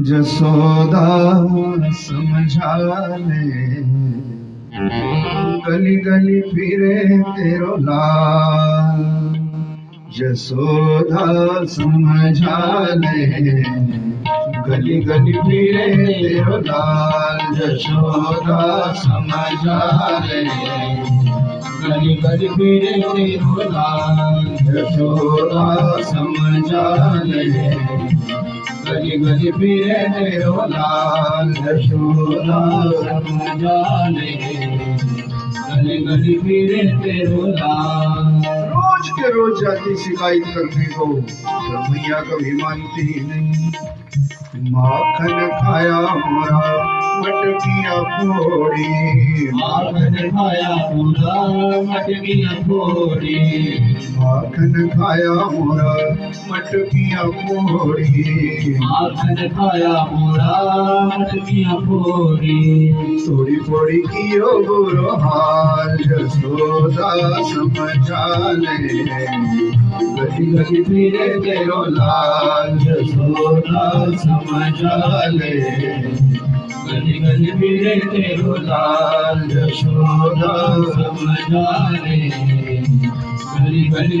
जसोदा समझा ले गली गली फिरे तेरो लाल। जसोदा समझा ले गली गलि पिरेला यशोदा समले कली गली गली ते देवलाल जशोदा समले कली गली पीरे ते रोला यशोदा ले कली गलि पीरे ते रोला। रोज के रोज जाती शिकायत करने हो। मैया कभी मानती नहीं। माखन खाया मोरा। मटकिया फोड़ी माखन खाया पूरा मटकिया फोड़ी माखन खाया मोरा मटकिया फोड़ी माखन खाया पूरा मटकिया फोड़ी थोड़ी थोड़ी कियो बुरो हाल जसोदा समझा ले गली गली फिरे तेरो लाल जसोदा समझा मे गलि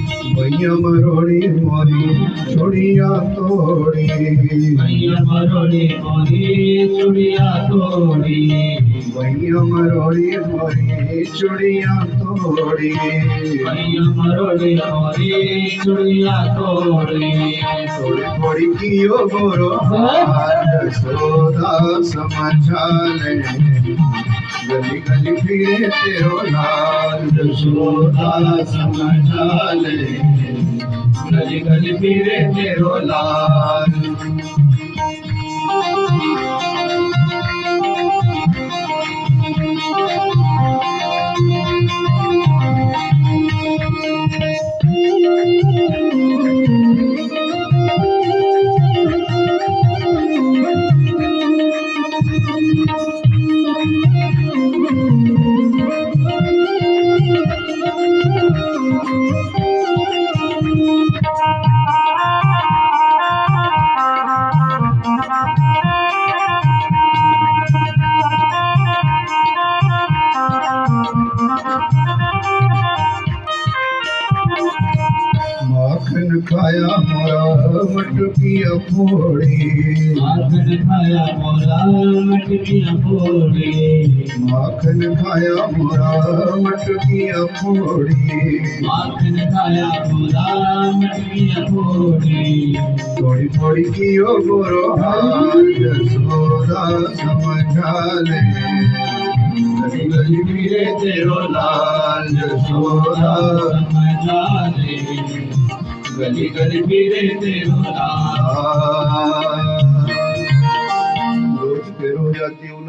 भैया मरोड़ी मोरी छोड़िया तोड़ी मैया मरोड़ी मोरी चुड़िया तोड़ी भैया मरोड़ी मोरी चुड़िया तोड़ी मैया मरोड़ी मोरी चुड़िया तोड़ी थोड़ी थोड़ी कियो गोरो हाल सोदा समझा ले गली गली फिरे तेरो लाल यशोदा समझा ले गली गली फिरे तेरो लाल खाया मोरा मटकिया फोड़ी माखन खाया मोरा मटकिया फोड़ी माखन खाया मोरा मटकिया फोड़ी माखन खाया मोरा मटकिया फोड़ी थोड़ी थोड़ी कियो गोरो हाल यशोदा समझा ले गली गली तेरो लाल यशोदा समझा ले गली गली फिरे तेरो रोज के रोज आती हूँ